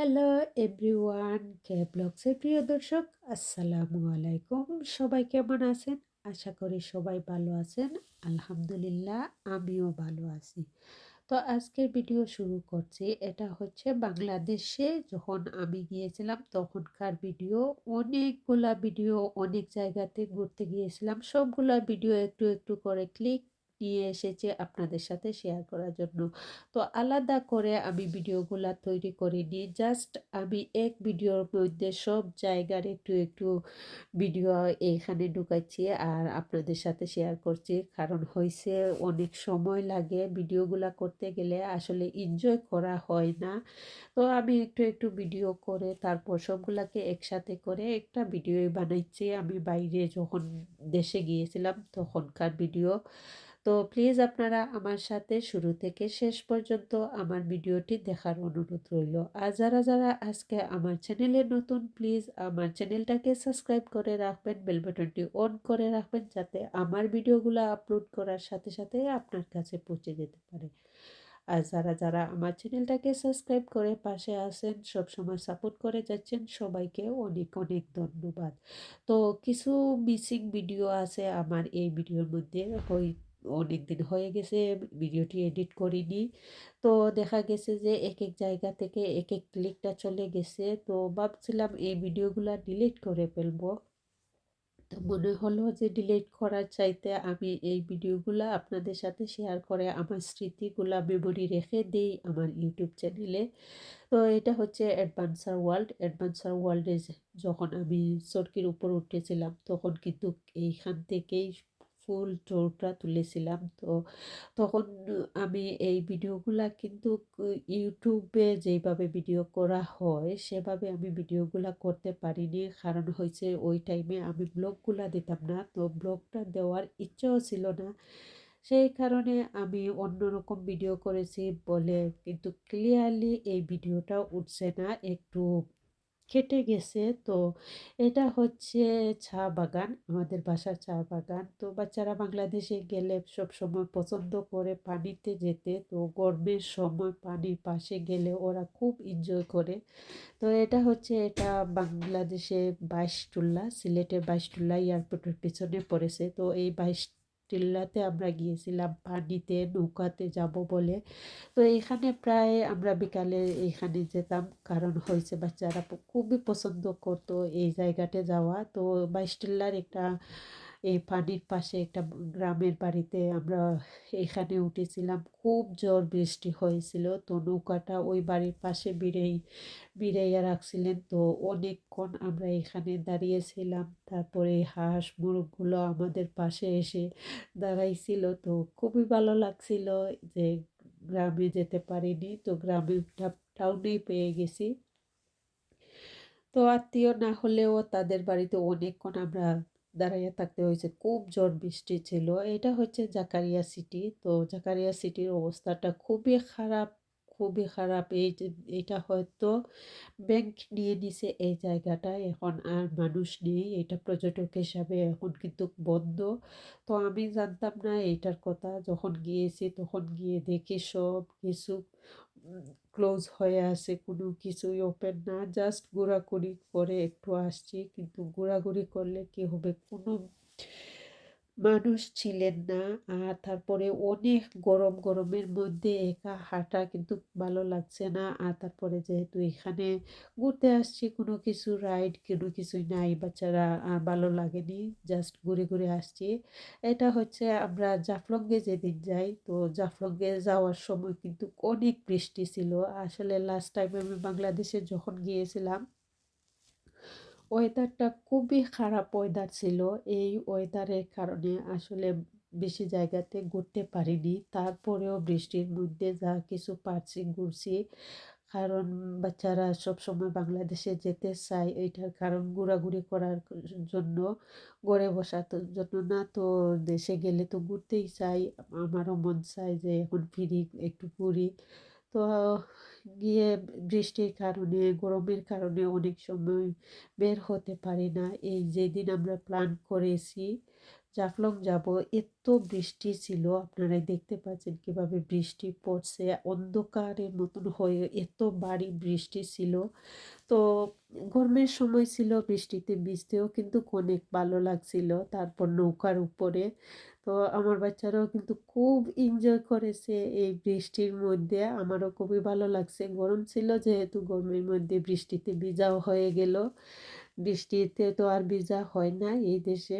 Hello everyone কে ব্লগসের প্রিয় দর্শক, আসসালামু আলাইকুম। সবাই কেমন আছেন? আশা করি সবাই ভালো আছেন। আলহামদুলিল্লাহ, আমিও ভালো আছি। তো আজকের ভিডিও শুরু করছি। এটা হচ্ছে বাংলাদেশে যখন আমি গিয়েছিলাম, তখনকার ভিডিও। অনেকগুলা ভিডিও, অনেক জায়গাতে ঘুরতে গিয়েছিলাম। সবগুলা ভিডিও একটু একটু করে ক্লিক নিয়ে এসেছে আপনাদের সাথে শেয়ার করার জন্য। তো আলাদা করে আমি ভিডিওগুলা তৈরি করিনি। জাস্ট আমি এক ভিডিওর মধ্যে সব জায়গার একটু একটু ভিডিও এখানে ঢুকাচ্ছি আর আপনাদের সাথে শেয়ার করছি। কারণ হয়েছে অনেক সময় লাগে ভিডিওগুলা করতে গেলে আসলে এনজয় করা হয় না। তো আমি একটু একটু ভিডিও করে তারপর সবগুলাকে একসাথে করে একটা ভিডিও বানাইছি। আমি বাইরে যখন দেশে গিয়েছিলাম তখনকার ভিডিও। তো প্লিজ আপনারা আমার সাথে শুরু থেকে শেষ পর্যন্ত আমার ভিডিওটি দেখার অনুরোধ রইল। আর যারা যারা আজকে আমার চ্যানেলে নতুন, প্লিজ আমার চ্যানেলটাকে সাবস্ক্রাইব করে রাখবেন, বেল বাটনটি অন করে রাখবেন যাতে আমার ভিডিওগুলো আপলোড করার সাথে সাথে আপনার কাছে পৌঁছে যেতে পারে। আর যারা যারা আমার চ্যানেলটাকে সাবস্ক্রাইব করে পাশে আসেন সবসময় সাপোর্ট করে যাচ্ছেন, সবাইকে অনেক অনেক ধন্যবাদ। তো কিছু মিসিং ভিডিও আছে আমার এই ভিডিওর মধ্যে ওই অনেক দিন হয়ে গেছে, ভিডিওটি এডিট করিনি। তো দেখা গেছে যে এক এক জায়গা থেকে এক এক ক্লিকটা চলে গেছে। তো ভাবছিলাম এই ভিডিওগুলো ডিলিট করে ফেলব। তো মনে হলো যে ডিলিট করার চাইতে আমি এই ভিডিওগুলো আপনাদের সাথে শেয়ার করে আমার স্মৃতিগুলা মেমোরি রেখে দিই আমার ইউটিউব চ্যানেলে তো এটা হচ্ছে অ্যাডভান্সার ওয়ার্ল্ড অ্যাডভান্সার ওয়ার্ল্ডে যখন আমি সড়কির উপর উঠেছিলাম, তখন কিন্তু এইখান থেকেই ফুল টোরটা তুলেছিলাম। তো তখন আমি এই ভিডিওগুলা কিন্তু ইউটিউবে যেইভাবে ভিডিও করা হয়, সেভাবে আমি ভিডিওগুলা করতে পারিনি। কারণ হয়েছে ওই টাইমে আমি ব্লগগুলা দিতাম না, তো ব্লগটা দেওয়ার ইচ্ছেও ছিল না। সেই কারণে আমি অন্যরকম ভিডিও করেছি বলে কিন্তু ক্লিয়ারলি এই ভিডিওটা উঠছে না। একটু কেটে গেছে। তো এটা হচ্ছে চা বাগান, আমাদের বাসার চা বাগান। তো বাচ্চারা বাংলাদেশে গেলে সব সময় পছন্দ করে পানিতে যেতে। তো গরমের সময় পানির পাশে গেলে ওরা খুব এনজয় করে। তো এটা হচ্ছে এটা বাংলাদেশে বাইশটুল্লা সিলেটের বাইশটুল্লা এয়ারপোর্টের পিছনে পড়েছে। তো এই বাইশ টিল্লাতে আমরা গিয়েছিলাম পানিতে নৌকাতে যাব বলে। তো এখানে প্রায় আমরা বিকালে এখানে যেতাম, কারণ হয়েছে বাচ্চারা খুবই পছন্দ করতো এই জায়গাতে যাওয়া। তো বাইশ টিল্লার একটা এই পানির পাশে একটা গ্রামের বাড়িতে আমরা এখানে উঠেছিলাম। খুব জোর বৃষ্টি হয়েছিল, তো নৌকাটা ওই বাড়ির পাশে বিড়েই, বিড়াইয়া রাখছিলেন। তো অনেকক্ষণ আমরা এখানে দাঁড়িয়েছিলাম, তারপরে হাঁস, মুরগগুলো আমাদের পাশে এসে দাঁড়াইছিল। তো খুবই ভালো লাগছিল যে গ্রামে যেতে পারিনি, তো গ্রামে টাউনেই পেয়ে গেছি। তো আত্মীয় না হলেও তাদের বাড়িতে অনেকক্ষণ আমরা দাঁড়াইয়া থাকতে হয়েছে। খুব জোর বৃষ্টি ছিল। এটা হচ্ছে জাকারিয়া সিটি তো জাকারিয়া সিটির অবস্থাটা খুবই খারাপ খুবই খারাপ। এই এটা হয়তো ব্যাংক নিয়ে নিছে এই জায়গাটা। এখন আর মানুষ নেই। এটা পর্যটক হিসাবে এখন কিন্তু বন্ধ। তো আমি জানতাম না এইটার কথা। যখন গিয়েছি তখন গিয়ে দেখি সব কিছু ক্লোজ হয়ে আছে কোনো কিছুই ওপেন না জাস্ট ঘোরাঘুরি করে একটু আসছি, কিন্তু ঘোরাঘুরি করলে কি হবে? কোনো মানুষ ছিলেন না। আর তারপরে অনেক গরম গরমের মধ্যে একা হাঁটা কিন্তু ভালো লাগছে না। আর তারপরে যেহেতু এখানে ঘুরতে আসছি, কোনো কিছু রাইড কোনো কিছুই নাই বাচ্চারা ভালো লাগেনি। জাস্ট ঘুরে ঘুরে আসছি। এটা হচ্ছে আমরা জাফলঙ্গে যেদিন যাই, তো জাফলঙ্গে যাওয়ার সময় কিন্তু অনেক বৃষ্টি ছিল। আসলে লাস্ট টাইম আমি বাংলাদেশে যখন গিয়েছিলাম ওয়েদারটা খুবই খারাপ ওয়েদার ছিল। এই ওয়েদারের কারণে আসলে বেশি জায়গাতে ঘুরতে পারিনি। তারপরেও বৃষ্টির মধ্যে যা কিছু পারছি ঘুরছি। কারণ বাচ্চারা সব সময় বাংলাদেশে যেতে চায় এইটার কারণ ঘোরাঘুরি করার জন্য গড়ে বসার জন্য না, তো দেশে গেলে তো ঘুরতেই চাই। আমারও মন চায় যে এখন ফিরি, একটু ঘুরি। তো গিয়ে বৃষ্টির কারণে, গরমের কারণে অনেক সময় বের হতে পারি না। এই যেদিন আমরা প্ল্যান করেছি জাফলং যাব, এত বৃষ্টি ছিল, আপনারাই দেখতে পাচ্ছেন কীভাবে বৃষ্টি পড়ছে অন্ধকারের মতন হয়ে এত বাড়ি বৃষ্টি ছিল। তো গরমের সময় ছিল বৃষ্টিতে ভিজতেও কিন্তু অনেক ভালো লাগছিল, তারপর নৌকার উপরে। তো আমার বাচ্চারাও কিন্তু খুব এনজয় করেছে এই বৃষ্টির মধ্যে, আমারও খুবই ভালো লাগছে। গরম ছিল যেহেতু, গরমের মধ্যে বৃষ্টিতে ভিজাও হয়ে গেল, বৃষ্টিতে তো আর ভিজা হয় না এই দেশে।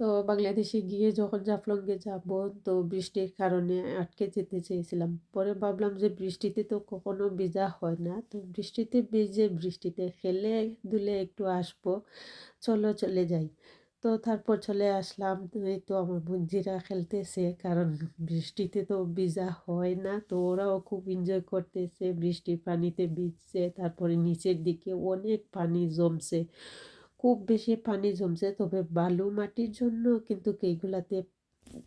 তো বাংলাদেশে গিয়ে যখন জাফলংয়ে যাব, তো বৃষ্টির কারণে আটকে যেতে চেয়েছিলাম। পরে ভাবলাম যে বৃষ্টিতে তো কখনো ভিজা হয় না। তো বৃষ্টিতে ভিজে বৃষ্টিতে খেলে দুলে একটু আসব, চলো চলে যাই। তো তারপর চলে আসলাম। এই তো আমার বুঞ্জিরা খেলতেছে, কারণ বৃষ্টিতে তো ভিজা হয় না। তো ওরাও খুব এনজয় করতেছে, বৃষ্টির পানিতে ভিজছে, তারপরে নিচের দিকে অনেক পানি জমছে। খুব বেশি পানি জমছে। তবে বালু মাটির জন্য কিন্তু এইগুলাতে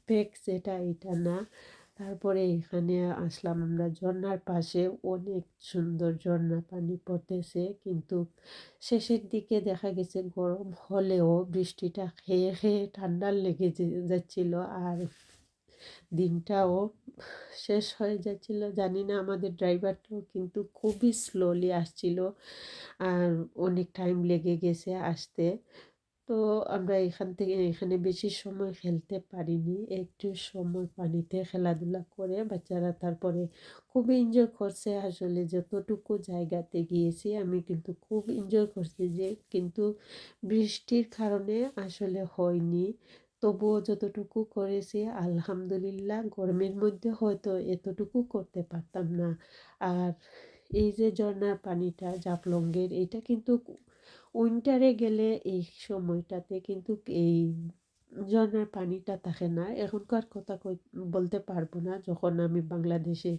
পেক যেটা এটা না। তারপরে এখানে আসলাম আমরা ঝর্নার পাশে। অনেক সুন্দর ঝর্ণা পানি পড়তেছে। কিন্তু শেষের দিকে দেখা গেছে গরম হলেও বৃষ্টিটা খেয়ে খেয়ে ঠান্ডার লেগে যাচ্ছিল। আর দিনটাও শেষ হয়ে যাচ্ছিল। জানি না আমাদের ড্রাইভারটাও কিন্তু খুবই স্লোলি আসছিল আর অনেক টাইম লেগে গেছে আসতে। তো আমরা এখান থেকে, এখানে বেশি সময় খেলতে পারিনি। একটু সময় পানিতে খেলাধুলা করে বাচ্চারা তারপরে খুব এনজয় করছে। আসলে যতটুকু জায়গাতে গিয়েছি আমি কিন্তু খুব এনজয় করছি যে কিন্তু বৃষ্টির কারণে আসলে হয়নি। তবুও যতটুকু করেছি, আলহামদুলিল্লাহ গরমের মধ্যে হয়তো এতটুকু করতে পারতাম না। আর এই যে ঝর্নার পানিটা জাফলঙ্গের এটা কিন্তু উইন্টারে গেলে এই সময়টাতে কিন্তু এই ঝর্নার পানিটা থাকে না। এখনকার কথা বলতে পারব না। যখন আমি বাংলাদেশে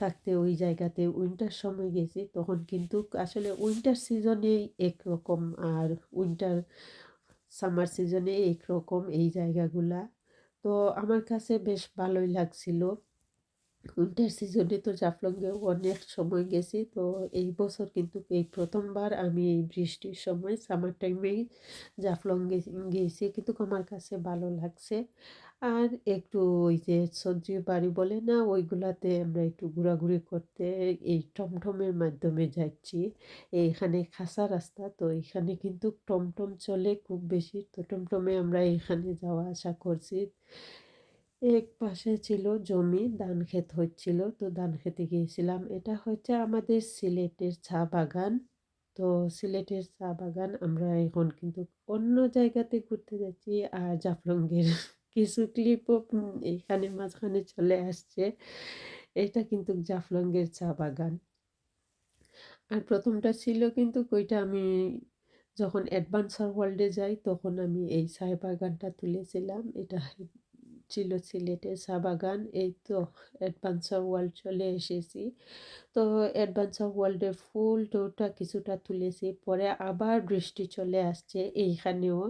থাকতে ওই জায়গাতে উইন্টার সময় গেছি, তখন কিন্তু আসলে উইন্টার সিজনেই একরকম। আর উইন্টার সামার সিজনে এইরকম এই জায়গাগুলা। তো আমার কাছে বেশ ভালোই লাগছিল। উইন্টার সিজনে তো জাফলংয়ে অনেক সময় গেছি, তো এই বছর কিন্তু এই প্রথমবার আমি এই বৃষ্টির সময় সামার টাইমেই জাফলং গিয়েছি কিন্তু আমার কাছে ভালো লাগছে। আর একটু ওই যে সবজি বাড়ি বলে না, ওইগুলাতে আমরা একটু ঘোরাঘুরি করতে এই টমটমের মাধ্যমে যাচ্ছি। এইখানে খাসা রাস্তা, তো এখানে কিন্তু টমটম চলে খুব বেশি, তো টমটমে আমরা এখানে যাওয়া আসা করছি। এক পাশে ছিল জমি, ধান ক্ষেত হচ্ছিল। তো ধান খেতে গিয়েছিলাম। এটা হচ্ছে আমাদের সিলেটের চা বাগান। তো সিলেটের চা বাগান আমরা এখন কিন্তু অন্য জায়গাতে ঘুরতে যাচ্ছি আর জাফলঙ্গের কিছু ক্লিপও এখানে মাঝখানে চলে আসছে। এটা কিন্তু জাফলঙ্গের চা বাগান। আর প্রথমটা ছিল কিন্তু ওইটা আমি যখন অ্যাডভান্সার ওয়ার্ল্ডে যাই, তখন আমি এই চায় বাগানটা তুলেছিলাম। এটা ছিল সিলেটের চা বাগান, এই তো অ্যাডভান্সার ওয়ার্ল্ড চলে এসেছি। তো অ্যাডভান্সার ওয়ার্ল্ডের ফুল টোটা কিছুটা তুলেছি, পরে আবার বৃষ্টি চলে আসছে এইখানেও।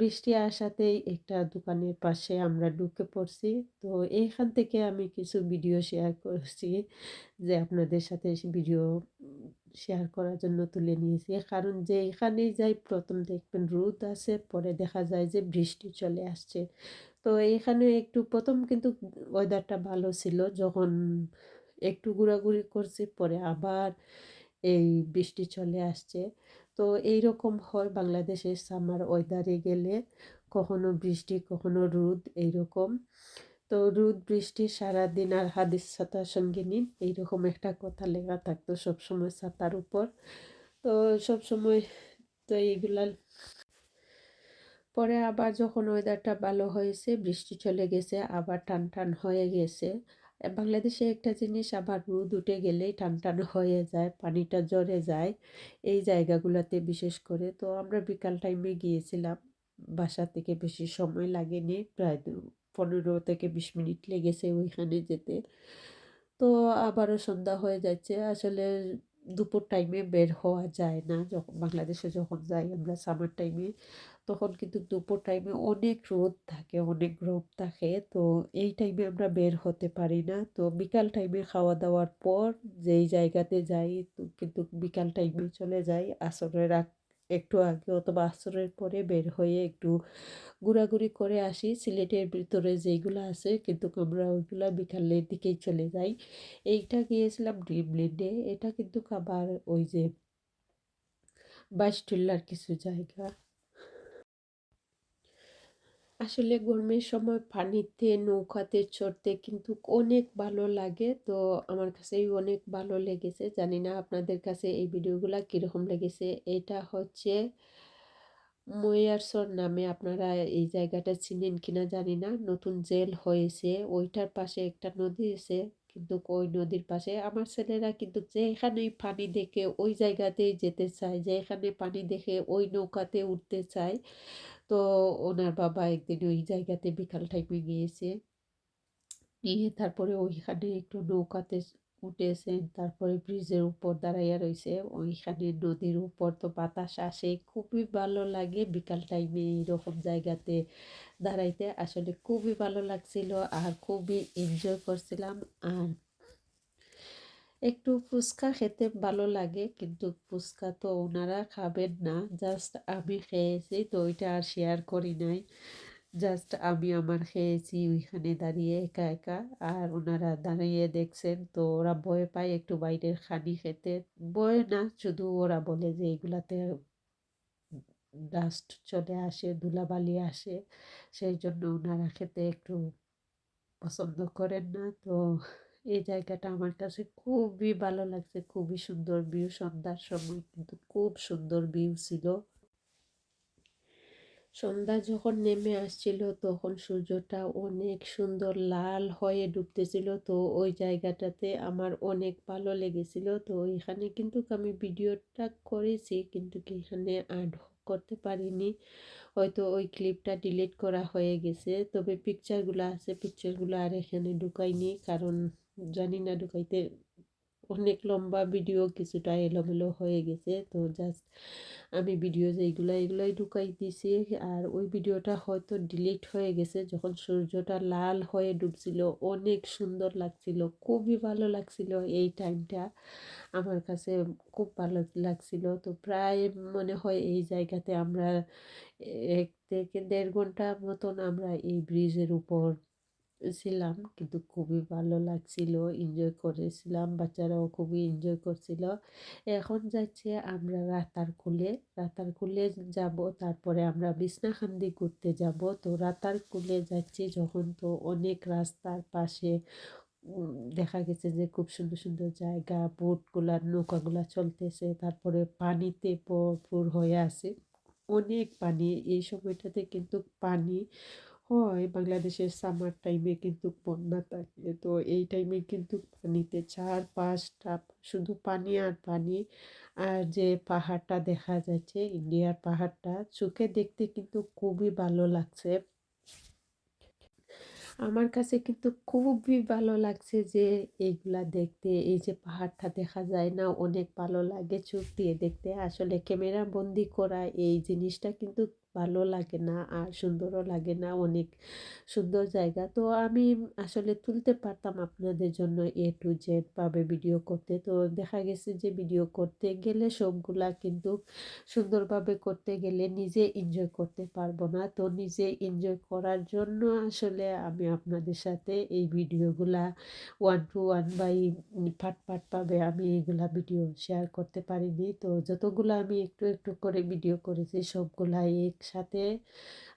বৃষ্টি আসাতেই একটা দোকানের পাশে আমরা ঢুকে পড়ছি। তো এইখান থেকে আমি কিছু ভিডিও শেয়ার করছি, যে আপনাদের সাথে ভিডিও শেয়ার করার জন্য তুলে নিয়েছি। কারণ যে এখানেই যাই প্রথম দেখবেন রোদ আছে, পরে দেখা যায় যে বৃষ্টি চলে আসছে। তো এখানে একটু প্রথম কিন্তু ওয়েদারটা ভালো ছিল। যখন একটু ঘোরাঘুরি করছি, পরে আবার এই বৃষ্টি চলে আসছে। তো এই রকম হয় বাংলাদেশের সামার ওয়েদারে গেলে। কখনো বৃষ্টি, কখনো রোদ, এইরকম। তো রোদ, বৃষ্টি সারাদিন আর হাদিস ছাতার সঙ্গে নিন। এইরকম একটা কথা লেখা থাকতো সবসময় ছাতার উপর। তো সবসময় তো এইগুলা পরে আবার যখন ওয়েদারটা ভালো হয়েছে, বৃষ্টি চলে গেছে, আবার টান টান হয়ে গেছে। বাংলাদেশে একটা জিনিস, আবার রোদ উঠে গেলেই টান টান হয়ে যায়, পানিটা জড়ে যায় এই জায়গাগুলোতে বিশেষ করে। তো আমরা বিকাল টাইমে গিয়েছিলাম, বাসা থেকে বেশি সময় লাগেনি, প্রায় পনেরো থেকে বিশ মিনিট লেগেছে ওইখানে যেতে। তো আবারও সন্ধ্যা হয়ে যাচ্ছে। আসলে দুপুর টাইমে বের হওয়া যায় না। যখন বাংলাদেশে যখন যাই আমরা সামার টাইমে তখন কিন্তু দুপুর টাইমে অনেক রোদ থাকে, অনেক রোদ থাকে। তো এই টাইমে আমরা বের হতে পারি না। তো বিকাল টাইমে খাওয়া দাওয়ার পর যেই জায়গাতে যাই কিন্তু বিকাল টাইমে চলে যাই। আসরের একটু আগে অথবা আসরের পরে বের হয়ে একটু ঘোরাঘুরি করে আসি। সিলেটের ভিতরে যেইগুলো আছে, কিন্তু আমরা ওইগুলো বিকালের দিকেই চলে যাই। এইটা গিয়েছিলাম ড্রিমল্যান্ডে এটা কিন্তু আবার ওই যে বাইশটিল্লার কিছু জায়গা। আসলে গরমের সময় পানিতে, নৌকাতে চড়তে কিন্তু অনেক ভালো লাগে। তো আমার কাছেই অনেক ভালো লেগেছে। জানি না আপনাদের কাছে এই ভিডিওগুলো কীরকম লেগেছে। এটা হচ্ছে ময়ারসর নামে আপনারা এই জায়গাটা চিনেন কিনা জানি না। নতুন জেল হয়েছে। ওইটার পাশে একটা নদী আছে। কিন্তু ওই নদীর পাশে আমার ছেলেরা কিন্তু যেখানেই পানি দেখে ওই জায়গাতেই যেতে চায়। যেখানে পানি দেখে ওই নৌকাতে উঠতে চায়। তো ওনার বাবা একদিন ওই জায়গাতে বিকাল টাইমে গিয়েছে। নিয়ে তারপরে ওইখানে একটু নৌকাতে উঠেছেন, তারপরে ব্রিজের উপর দাঁড়াইয়া রয়েছে ওইখানে নদীর উপর তো বাতাস আসে, খুবই ভালো লাগে বিকাল টাইমে এইরকম জায়গাতে দাঁড়াইতে। আসলে খুবই ভালো লাগছিল আর খুবই এনজয় করছিলাম। আর একটু ফুচকা খেতে ভালো লাগে, কিন্তু ফুচকা তো ওনারা খাবেন না। জাস্ট আমি খেয়েছি তো ওইটা আর শেয়ার করি নাই। জাস্ট আমি আমার খেয়েছি ওইখানে দাঁড়িয়ে একা একা। আর ওনারা দাঁড়িয়ে দেখছেন তো ওরা ভয় পায় একটু বাইরের খানি খেতে। ভয় না, শুধু ওরা বলে যে এগুলাতে ডাস্ট চলে আসে, ধুলাবালি আসে। সেই জন্য ওনারা খেতে একটু পছন্দ করেন না, তো এই জায়গাটা আমার কাছে খুবই ভালো লাগছে। খুবই সুন্দর ভিউ সন্ধ্যার সময় কিন্তু খুব সুন্দর ভিউ ছিল। সন্ধ্যা যখন নেমে আসছিল তখন সূর্যটা অনেক সুন্দর লাল হয়ে ডুবতেছিল। তো ওই জায়গাটাতে আমার অনেক ভালো লেগেছিল। তো এখানে কিন্তু আমি ভিডিওটা করেছি কিন্তু এখানে আড করতে পারিনি। হয়তো ওই ক্লিপটা ডিলিট করা হয়ে গেছে। তবে পিকচারগুলো আছে পিকচারগুলো আর এখানে ঢুকাইনি। কারণ জানি না, ঢুকাইতে অনেক লম্বা ভিডিও কিছুটা এলোমেলো হয়ে গেছে। তো জাস্ট আমি ভিডিও যেইগুলো এগুলোই ঢুকাই দিছি। আর ওই ভিডিওটা হয়তো ডিলিট হয়ে গেছে। যখন সূর্যটা লাল হয়ে ডুবছিল, অনেক সুন্দর লাগছিল। খুবই ভালো লাগছিল এই টাইমটা আমার কাছে খুব ভালো লাগছিল। তো প্রায় মনে হয় এই জায়গাতে আমরা এক থেকে দেড় ঘণ্টা মতন আমরা এই ব্রিজের উপর ছিলাম কিন্তু খুবই ভালো লাগছিল এনজয় করেছিলাম, বাচ্চারাও খুবই এনজয় করছিল। এখন যাচ্ছে আমরা রাতার কুলে রাতার কুলে যাব, তারপরে আমরা বিছনাখান্দি ঘুরতে যাব। তো রাতার কুলে যাচ্ছি যখন তো অনেক রাস্তার পাশে দেখা গেছে যে খুব সুন্দর সুন্দর জায়গা, বোটগুলা, নৌকাগুলা চলতেছে, তারপরে পানিতে ভরপুর হয়ে আছে। অনেক পানি, এই সময়টাতে কিন্তু পানি হয়, বাংলাদেশের সামার টাইমে কিন্তু বন্যা থাকে। তো এই টাইমে কিন্তু পানিতে চার পাঁচটা শুধু পানি আর পানি। আর যে পাহাড়টা দেখা যাচ্ছে, ইন্ডিয়ার পাহাড়টা, চোখে দেখতে কিন্তু খুবই ভালো লাগছে। আমার কাছে কিন্তু খুবই ভালো লাগছে যে এইগুলা দেখতে, এই যে পাহাড়টা দেখা যায় না, অনেক ভালো লাগে চোখ দিয়ে দেখতে। আসলে ক্যামেরা বন্দি করা, এই জিনিসটা কিন্তু ভালো লাগে না আর সুন্দরও লাগে না, অনেক সুন্দর জায়গা। তো আমি আসলে তুলতে পারতাম আপনাদের জন্য এ টু জেড ভাবে ভিডিও করতে। তো দেখা গেছে যে ভিডিও করতে গেলে সবগুলা কিন্তু সুন্দরভাবে করতে গেলে নিজে এনজয় করতে পারব না। তো নিজে এনজয় করার জন্য আসলে আমি আপনাদের সাথে এই ভিডিওগুলা ওয়ান টু ওয়ান বাই পাট পাট পাবে আমি এইগুলা ভিডিও শেয়ার করতে পারিনি। তো যতগুলো আমি একটু একটু করে ভিডিও করেছি সবগুলাই একসাথে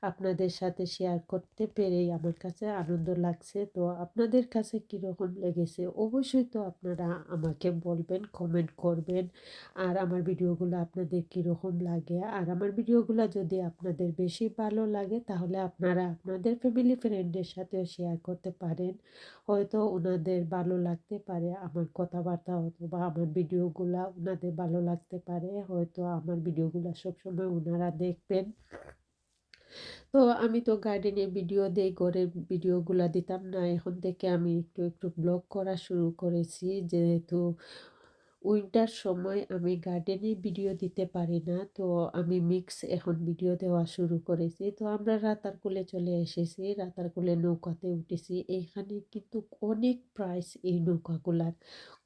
আপনাদের সাথে শেয়ার করতে পেরেই আমার কাছে আনন্দ লাগছে। তো আপনাদের কাছে কীরকম লেগেছে? অবশ্যই তো আপনারা আমাকে বলবেন কমেন্ট করবেন। আর আমার ভিডিওগুলো আপনাদের কীরকম লাগে? আর আমার ভিডিওগুলো যদি আপনাদের বেশি ভালো লাগে, তাহলে আপনারা আপনাদের ফ্যামিলি ফ্রেন্ডের সাথেও শেয়ার করতে পারেন। হয়তো ওনাদের ভালো লাগতে পারে, আমার কথাবার্তা অথবা আমার ভিডিওগুলো ওনাদের ভালো লাগতে পারে। হয়তো আমার ভিডিওগুলো সবসময় ওনারা দেখবেন। তো আমি তো গার্ডেনে ভিডিও দেই ঘরের ভিডিওগুলো দিতাম না। এখন থেকে আমি একটু একটু ব্লগ করা শুরু করেছি। যেহেতু উইন্টার সময় আমি গার্ডেনে ভিডিও দিতে পারি না, তো আমি মিক্স এখন ভিডিও দেওয়া শুরু করেছি। তো আমরা রাতার কুলে চলে এসেছি রাতার কুলে নৌকাতে উঠেছি। এইখানে কিন্তু অনেক প্রাইস এই নৌকাগুলার।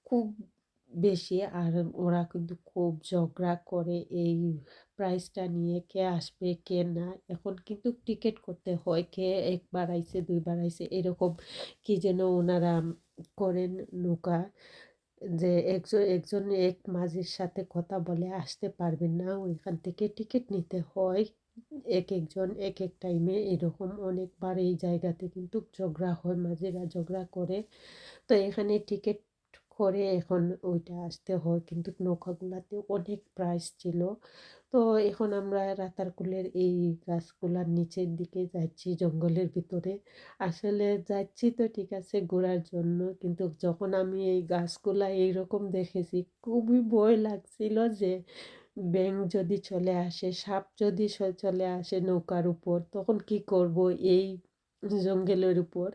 খুব বেশি, আর ওরা কিন্তু খুব ঝগড়া করে এই প্রাইসটা নিয়ে কে আসবে, কে না, এখন কিন্তু টিকিট করতে হয়, কে একবার আইছে দুইবার আইছে এরকম কি যেন ওনারা করেন নৌকা যে একজন একজন এক মাঝির সাথে কথা বলে আসতে পারবেন না, ওইখান থেকে টিকিট নিতে হয়। এক একজন এক এক টাইমে এরকম অনেকবার এই জায়গাতে কিন্তু ঝগড়া হয়, মাঝিরা ঝগড়া করে। তো এখানে টিকিট করে এখন ওইটা আসতে হয়, কিন্তু নৌকাগুলাতে অনেক প্রাইস ছিল। তো এখন আমরা রাতারকুলের এই গাছগুলার নিচের দিকে যাচ্ছি জঙ্গলের ভিতরে। আসলে যাচ্ছি তো ঠিক আছে ঘোরার জন্য, কিন্তু যখন আমি এই গাছগুলা এইরকম দেখেছি, খুবই ভয় লাগছিল যে ব্যাঙ যদি চলে আসে, সাপ যদি চলে আসে নৌকার উপর, তখন কি করব এই জঙ্গলের উপর?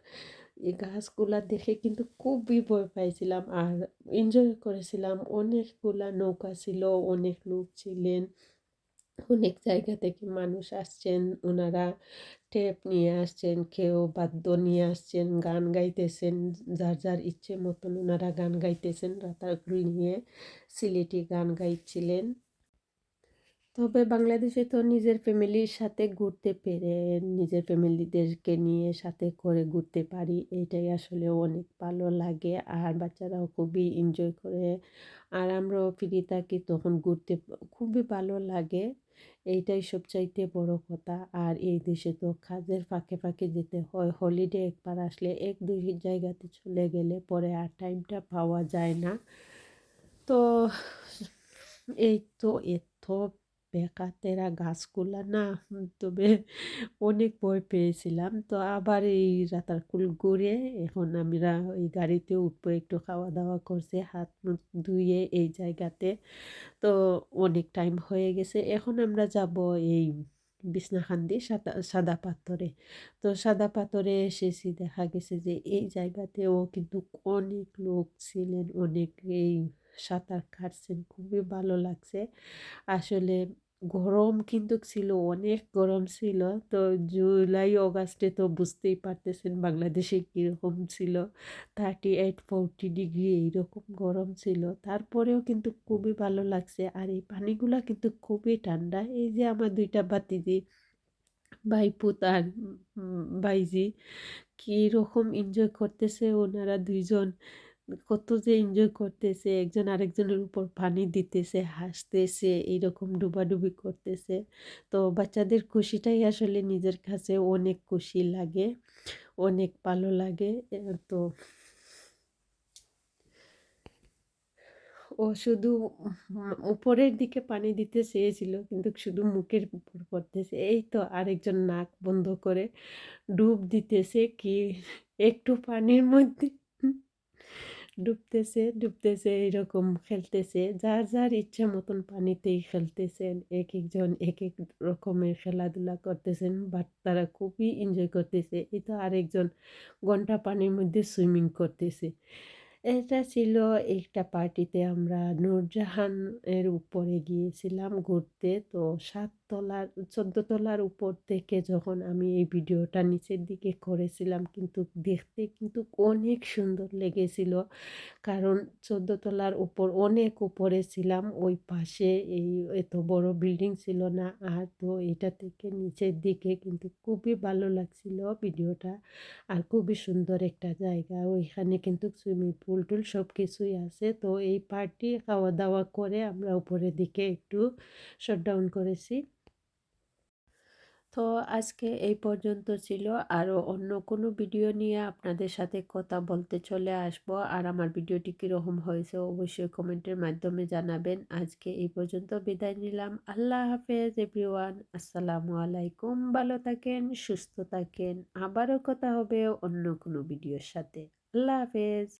এই গাছগুলা দেখে কিন্তু খুবই ভয় পাইছিলাম আর এনজয় করেছিলাম। অনেকগুলা নৌকা ছিল, অনেক লোক ছিলেন। অনেক জায়গা থেকে মানুষ আসছেন ওনারা টেপ নিয়ে আসছেন, কেউ বাদ্য নিয়ে আসছেন, গান গাইতেছেন, যার যার ইচ্ছে মতন ওনারা গান গাইতেছেন রাতারগুল নিয়ে সিলেটি গান গাইছিলেন। তবে বাংলাদেশে তো নিজের ফ্যামিলির সাথে ঘুরতে পেরে নিজের ফ্যামিলিদেরকে নিয়ে সাথে করে ঘুরতে পারি, এটাই আসলে অনেক ভালো লাগে। আর বাচ্চারাও খুবই এনজয় করে আর আমরাও ফ্রি থাকি তখন ঘুরতে, খুবই ভালো লাগে। এইটাই সবচাইতে বড় কথা। আর এই দেশে তো কাজের ফাঁকে ফাঁকে যেতে হয় হলিডে একবার আসলে এক দুই জায়গাতে চলে গেলে পরে আর টাইমটা পাওয়া যায় না। তো এই তো, এত বেকাতেরা গাছগুলা না, তবে অনেক ভয় পেয়েছিলাম। তো আবার এই রাতারকুল ঘুরে এখন আমরা ওই গাড়িতে উঠবো, একটু খাওয়া দাওয়া করছে, হাত মুখ ধুয়ে এই জায়গাতে। তো অনেক টাইম হয়ে গেছে। এখন আমরা যাব এই বিছনাখান্দি সাদা সাদা পাথরে। তো সাদা পাথরে এসেছি, দেখা গেছে যে এই জায়গাতেও কিন্তু অনেক লোক ছিলেন অনেক এই সাঁতার কাটছেন, খুবই ভালো লাগছে। আসলে গরম কিন্তু ছিল, অনেক গরম ছিল। তো জুলাই, অগাস্টে তো বুঝতেই পারতেছেন বাংলাদেশে কীরকম ছিল। থার্টি এইট ফোরটি ডিগ্রি এইরকম গরম ছিল। তারপরেও কিন্তু খুবই ভালো লাগছে। আর এই পানিগুলা কিন্তু খুবই ঠান্ডা। এই যে আমার দুইটা বাতিজি ভাইপুত আর বাইজি কীরকম এনজয় করতেছে ওনারা দুইজন। কত যে এনজয় করতেছে, একজন আরেকজনের উপর পানি দিতেছে, হাসতেছে, এইরকম ডুবাডুবি করতেছে। তো বাচ্চাদের খুশিটাই আসলে নিজের কাছে অনেক খুশি লাগে, অনেক ভালো লাগে তো ও শুধু উপরের দিকে পানি দিতে চেয়েছিল, কিন্তু শুধু মুখের উপর পড়তেছে এই তো আরেকজন নাক বন্ধ করে ডুব দিতেছে, কি একটু পানির মধ্যে ডুবতেছে ডুবতেছে, এরকম খেলতেছে। যার যার ইচ্ছে মতন পানিতেই খেলতেছেন, এক একজন এক এক রকমের খেলাধুলা করতেছেন বাট তারা খুবই এনজয় করতেছে। এই তো আরেকজন ঘণ্টা পানির মধ্যে সুইমিং করতেছে। এটা ছিল একটা পার্টিতে আমরা নূরজাহান এর উপরে গিয়েছিলাম ঘুরতে, তো সাত তলার, চোদ্দ তলার উপর থেকে যখন আমি এই ভিডিওটা নিচের দিকে করেছিলাম, কিন্তু দেখতে কিন্তু অনেক সুন্দর লেগেছিল। কারণ চোদ্দ তলার উপর অনেক উপরে ছিলাম, ওই পাশে এই এত বড় বিল্ডিং ছিল না। আর তো এটা থেকে নিচের দিকে কিন্তু খুবই ভালো লাগছিল ভিডিওটা। আর খুবই সুন্দর একটা জায়গা, ওইখানে কিন্তু সুইমিং পুল টুল সব কিছুই আছে। তো এই পার্টি খাওয়া দাওয়া করে আমরা উপরের দিকে একটু শট ডাউন করেছি। তো আজকে এই পর্যন্ত ছিল। আরও অন্য কোনো ভিডিও নিয়ে আপনাদের সাথে কথা বলতে চলে আসব। আর আমার ভিডিওটি কীরকম হয়েছে অবশ্যই কমেন্টের মাধ্যমে জানাবেন। আজকে এই পর্যন্ত বিদায় নিলাম। আল্লাহ হাফেজ এভরিওয়ান আসসালামু আলাইকুম। ভালো থাকেন, সুস্থ থাকেন। আবারও কথা হবে অন্য কোনো ভিডিওর সাথে। আল্লাহ হাফেজ।